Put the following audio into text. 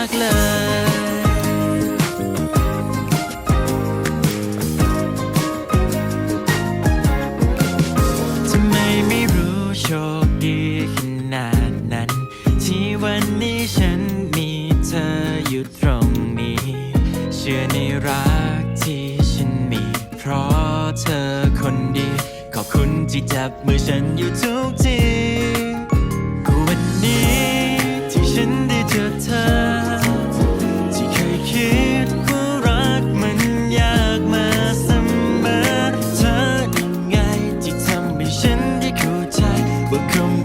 ากเลยทำไมไม่รู้โชคดีขนาดนั้น ที่วันนี้ฉันมีเธออยู่ตรงนี้ เชื่อในรักที่ฉันมี เพราะเธอคนดี ขอบคุณที่จับมือฉันอยู่ทุกที become